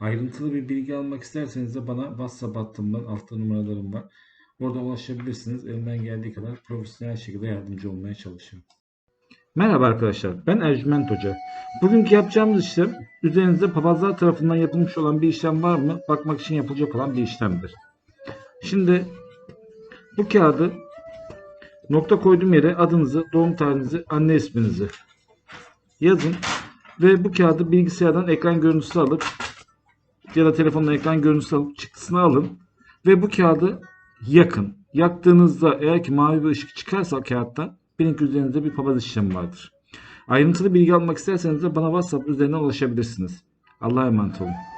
Ayrıntılı bir bilgi almak isterseniz de bana WhatsApp hattımdan altta numaralarım var. Oradan ulaşabilirsiniz. Elimden geldiği kadar profesyonel şekilde yardımcı olmaya çalışıyorum. Merhaba arkadaşlar. Ben Ercüment Hoca. Bugünkü yapacağımız işlem üzerinizde papazlar tarafından yapılmış olan bir işlem var mı? Bakmak için yapılacak olan bir işlemdir. Şimdi bu kağıdı nokta koyduğum yere adınızı, doğum tarihinizi, anne isminizi yazın ve bu kağıdı bilgisayardan ekran görüntüsü alıp ya da telefondan ekran görüntüsü alıp çıktısını alın ve bu kağıdı yakın. Yaktığınızda eğer ki mavi bir ışık çıkarsa kağıttan bilin ki üzerinizde bir papaz işlemi vardır. Ayrıntılı bilgi almak isterseniz de bana WhatsApp üzerinden ulaşabilirsiniz. Allah'a emanet olun.